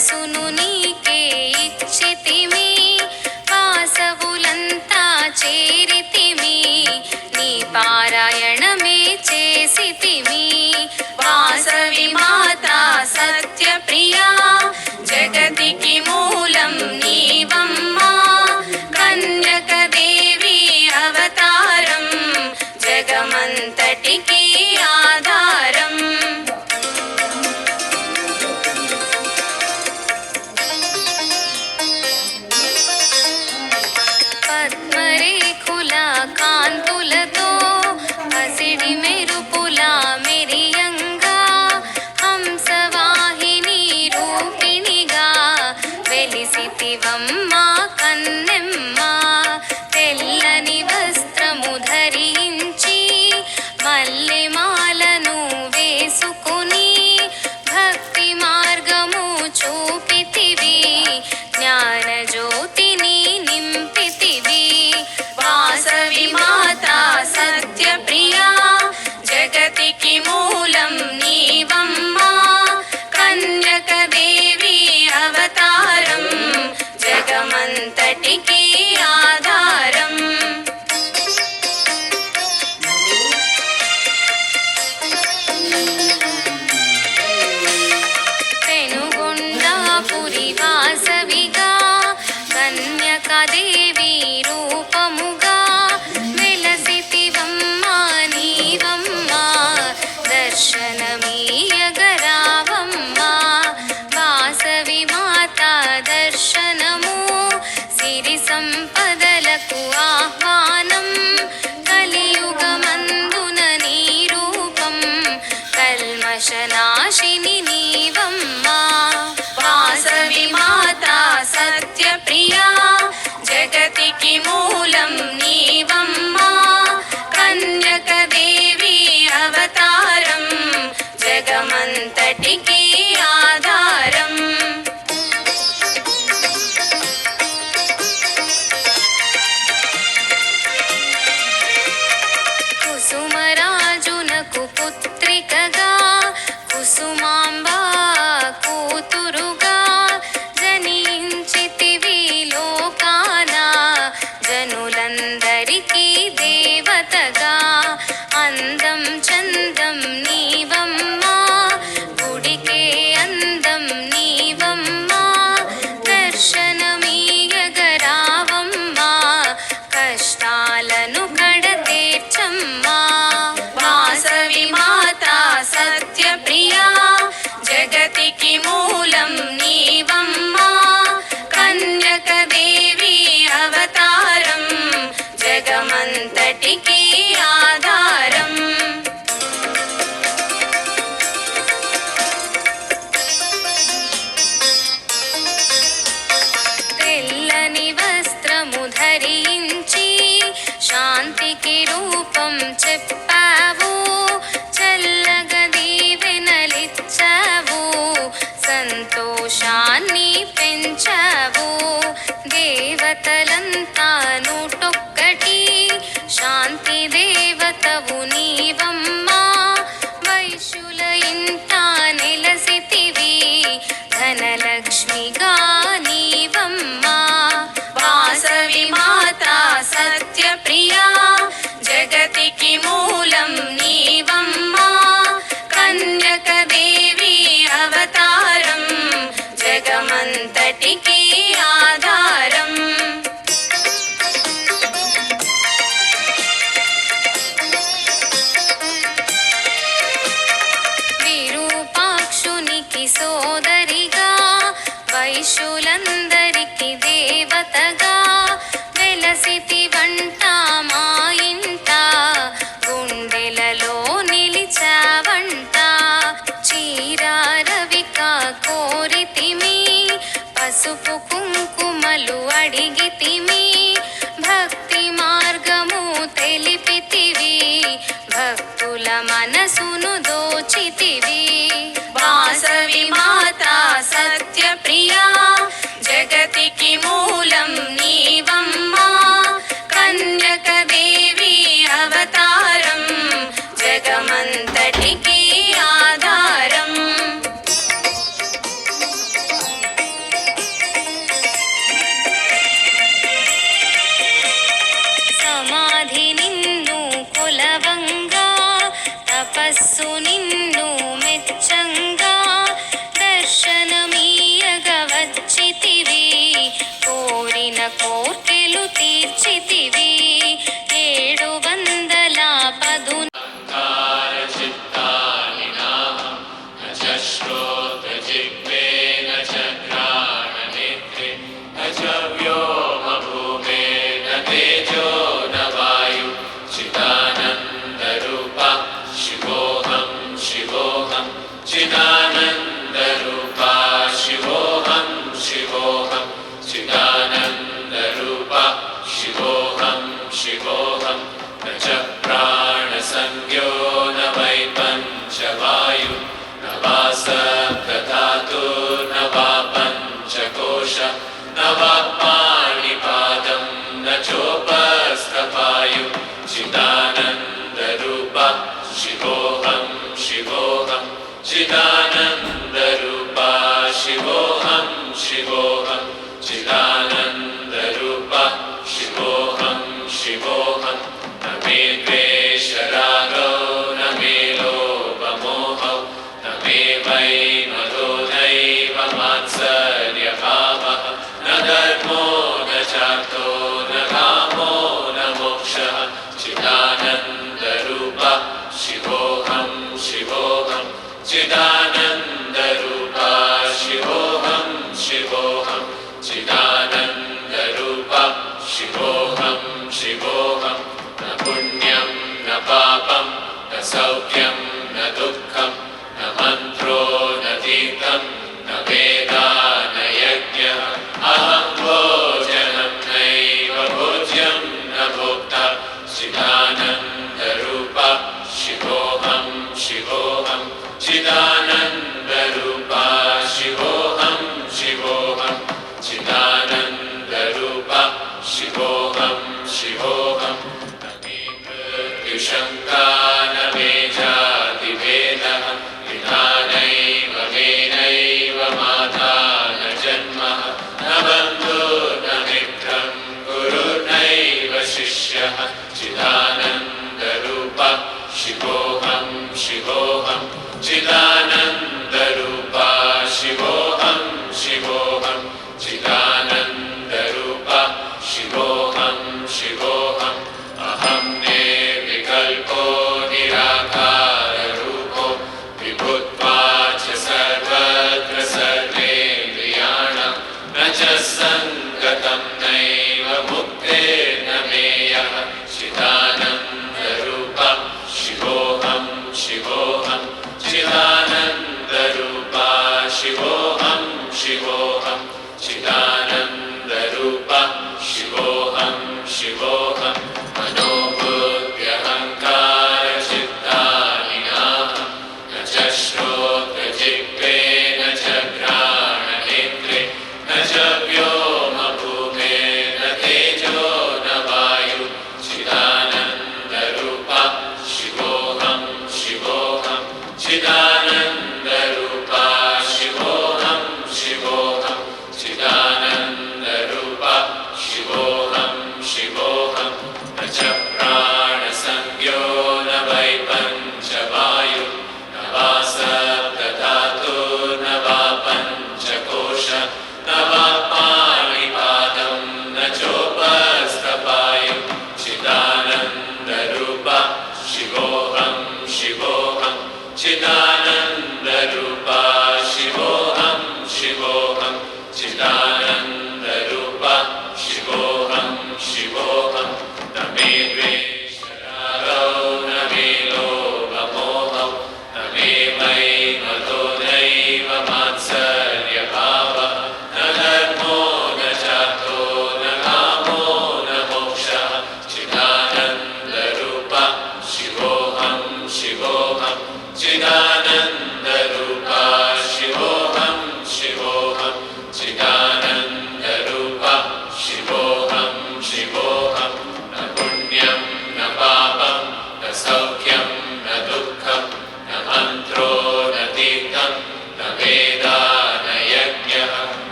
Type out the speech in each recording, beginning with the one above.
सुनुनी के इच्छिति में। వారికి మూలం నీవమ్మా. కన్యక దేవి అవతారం జగమంతటికి thinking. न धर्मो न चातो न रामो न मोक्षः। चिदानन्दरूपा शिवोऽहं शिवोऽ चिदानन्दरूपा शिवोऽहं शिवोऽहं। चिदानन्द शिवोऽहं शिवोऽहं। न पुण्यं न पापं न सौख्यं न दुःख Amen.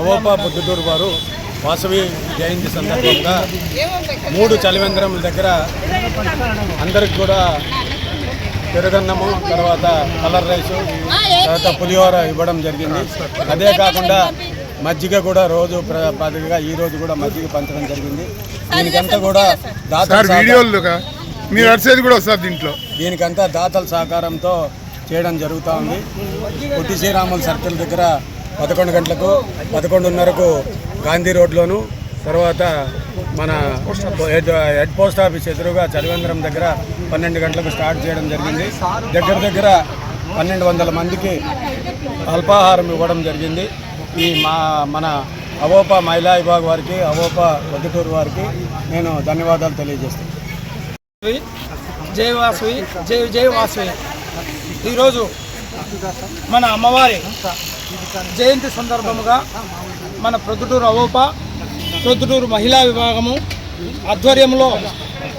అవోపా పొద్దుటూరు వారు వాసవి జయంతి సందర్భంగా మూడు చలివేంద్రముల దగ్గర అందరికి కూడా పెరుగన్నము తర్వాత కలర్ రైసు తర్వాత పులిహోర ఇవ్వడం జరిగింది. అదే కాకుండా మజ్జిగ కూడా రోజు ప్రతిగా ఈ రోజు కూడా మజ్జిగ పంచడం జరిగింది. దీనికంతా కూడా దాతలు వీడియోలుగా మీరు అరిసేది కూడా వస్తారు దీంట్లో. దీనికంతా దాతల సహకారంతో చేయడం జరుగుతూ ఉంది. పొట్టి శ్రీరాములు సర్కిల్ దగ్గర పదకొండు గంటలకు పదకొండున్నరకు గాంధీ రోడ్లోను తర్వాత మన హెడ్ పోస్ట్ ఆఫీస్ ఎదురుగా చలివేంద్రం దగ్గర పన్నెండు గంటలకు స్టార్ట్ చేయడం జరిగింది. దగ్గర దగ్గర పన్నెండు వందల మందికి అల్పాహారం ఇవ్వడం జరిగింది. ఈ మా మన అవోప మహిళా విభాగ్ వారికి అవోప పొద్దుటూరు వారికి నేను ధన్యవాదాలు తెలియజేస్తాను జై వాసు జై జై వాసు ఈరోజు మన అమ్మవారి జయంతి సందర్భముగా మన ప్రొద్దుటూరు అవోప ప్రొద్దుటూరు మహిళా విభాగము ఆధ్వర్యంలో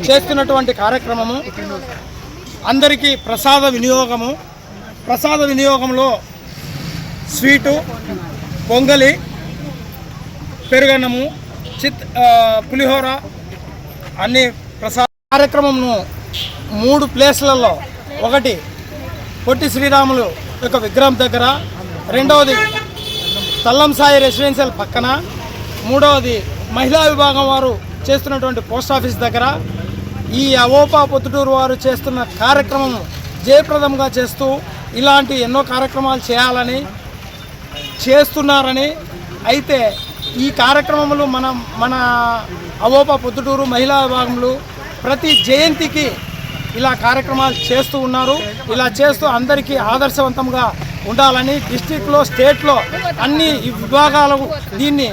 చేస్తున్నటువంటి కార్యక్రమము అందరికీ ప్రసాద వినియోగము ప్రసాద వినియోగంలో స్వీటు పొంగలి పెరుగన్నము చిత్ పులిహోర అన్ని ప్రసాద కార్యక్రమంను మూడు ప్లేస్లలో ఒకటి పొట్టి శ్రీరాములు యొక్క విగ్రహం దగ్గర. రెండవది తల్లం సాయి రెసిడెన్షియల్ పక్కన. మూడవది మహిళా విభాగం వారు చేస్తున్నటువంటి పోస్ట్ ఆఫీస్ దగ్గర. ఈ అవోపా పొద్దుటూరు వారు చేస్తున్న కార్యక్రమం జయప్రదంగా చేస్తూ ఇలాంటి ఎన్నో కార్యక్రమాలు చేయాలని చేస్తున్నారని. అయితే ఈ కార్యక్రమంలో మనం మన అవోపా పొద్దుటూరు మహిళా విభాగంలో ప్రతి జయంతికి ఇలా కార్యక్రమాలు చేస్తూ ఉన్నారు. ఇలా చేస్తూ అందరికీ ఆదర్శవంతంగా ఉండాలని డిస్టిక్లో స్టేట్లో అన్ని ఈ విభాగాలు దీన్ని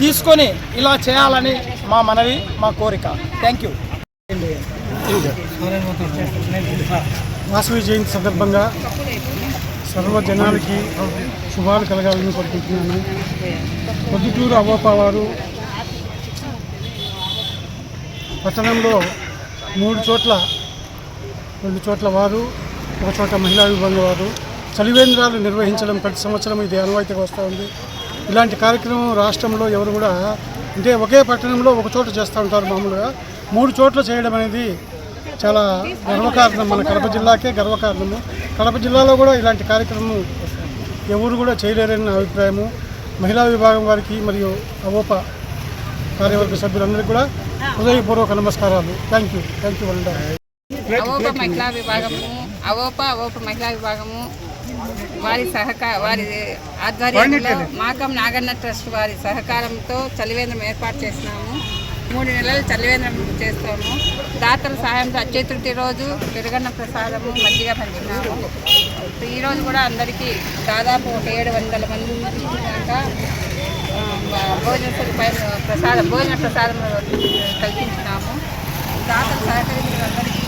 తీసుకొని ఇలా చేయాలని మా మనవి మా కోరిక. థ్యాంక్ యూ వాసవి జయంతి సందర్భంగా సర్వ జనాలకి శుభాలు కలగాలని కోరుకుంటున్నాను. పొద్దుటూరు అవ్వపావారు పట్టణంలో మూడు చోట్ల రెండు చోట్ల వారు ఒక చోట మహిళా విభాగం వారు. చలివేంద్రాలు నిర్వహించడం ప్రతి సంవత్సరం ఇది అనువాయితీగా వస్తూ ఉంది. ఇలాంటి కార్యక్రమం రాష్ట్రంలో ఎవరు కూడా అంటే ఒకే పట్టణంలో ఒక చోట చేస్తూ ఉంటారు మామూలుగా. మూడు చోట్ల చేయడం అనేది చాలా గర్వకారణం మన కడప జిల్లాకే గర్వకారణము. కడప జిల్లాలో కూడా ఇలాంటి కార్యక్రమం ఎవరు కూడా చేయలేరని నా అభిప్రాయము. మహిళా విభాగం వారికి మరియు అవోప కార్యవర్గ సభ్యులందరికీ కూడా హృదయపూర్వక నమస్కారాలు. Thank you. Thank you AVOPA మహిళా విభాగము అవోప అవోప మహిళా విభాగము వారి సహకార వారి ఆధ్వర్యంలో మాకం నాగన్న ట్రస్ట్ వారి సహకారంతో చలివేంద్రం ఏర్పాటు చేసినాము. మూడు నెలలు చలివేంద్రం చేస్తాము. దాతల సహాయంతో తృతీయ రోజు పెరుగన్న ప్రసాదము మజ్జిగ పంచినాము. ఈరోజు కూడా అందరికీ దాదాపు ఒక ఏడు వందల మంది దాకా భోజన సదుపాయం ప్రసాదం భోజన ప్రసాదం కల్పించినాము. దాతలు సహకరించిన అందరికీ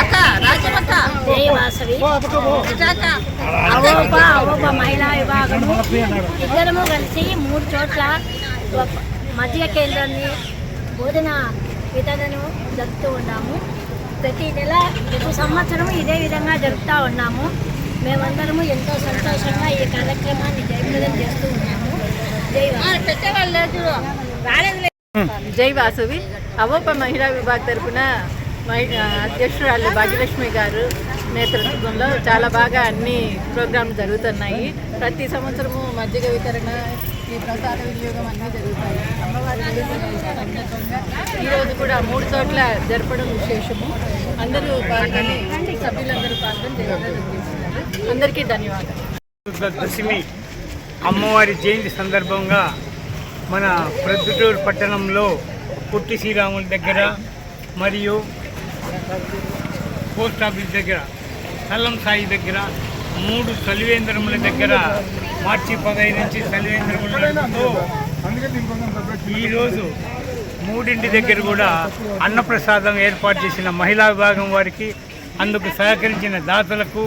అక్క రాజ్యమక్క అవోప అవోప మహిళా విభాగము ఇద్దరము కలిసి మూడు చోట్ల మధ్య కేంద్రాన్ని బోధన విధానను జరుపుతూ ఉన్నాము ప్రతి నెల ప్రతి సంవత్సరం ఇదే విధంగా జరుపుతూ ఉన్నాము మేమందరము ఎంతో సంతోషంగా ఈ కార్యక్రమాన్ని జయప్రదం చేస్తూ ఉన్నాము పెద్దవాళ్ళు రాలేదు జై వాసవి. అవోప మహిళా విభాగ తరపున మహి- అధ్యక్షురాలు భాగ్యలక్ష్మి గారు నేతృత్వంలో చాలా బాగా అన్ని ప్రోగ్రాంలు జరుగుతున్నాయి. ప్రతి సంవత్సరము మజ్జిగ వితరణ ఈ ప్రసాద వినియోగం అన్నీ జరుగుతాయి. అమ్మవారి సందర్భంగా ఈరోజు కూడా మూడు చోట్ల జరపడం విశేషము. అందరూ పాల్గొని సభ్యులందరూ పాల్గొని అందరికీ ధన్యవాదాలు. దశమి అమ్మవారి జయంతి సందర్భంగా మన ప్రొద్దుటూరు పట్టణంలో పుట్టి శ్రీరాముల దగ్గర మరియు పోస్ట్ ఆఫీస్ దగ్గర సల్లం సాయి దగ్గర మూడు సలివేంద్రముల దగ్గర మార్చి పదహైదు నుంచి సలివేంద్రములతో ఈరోజు మూడింటి దగ్గర కూడా అన్నప్రసాదం ఏర్పాటు చేసిన మహిళా విభాగం వారికి అందుకు సహకరించిన దాతలకు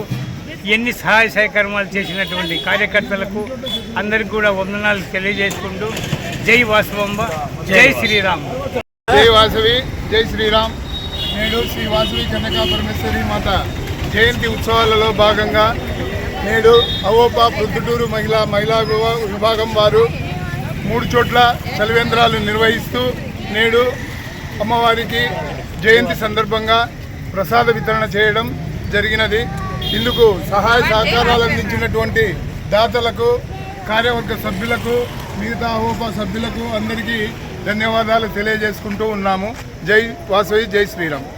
ఎన్ని సహాయ సహకర్మాలు చేసినటువంటి కార్యకర్తలకు అందరికి కూడా వందనాలు తెలియజేసుకుంటూ జై వాసవంబ జై శ్రీరామ్. జై వాసవి జై శ్రీరామ్. నేడు శ్రీ వాసవి కన్యకా పరమేశ్వరి మాత జయంతి ఉత్సవాలలో భాగంగా నేడు అవోపా ప్రొద్దుటూరు మహిళా మహిళా విభా- విభాగం వారు మూడు చోట్ల చలివేంద్రాలు నిర్వహిస్తూ నేడు అమ్మవారికి జయంతి సందర్భంగా ప్రసాద వితరణ చేయడం జరిగినది. ఇందుకు సహాయ సహకారాలు అందించినటువంటి దాతలకు కార్యవర్గ సభ్యులకు మిగతా అవోపా సభ్యులకు అందరికీ ధన్యవాదాలు తెలియజేసుకుంటూ ఉన్నాము. జై వాసవి జై శ్రీరామ్.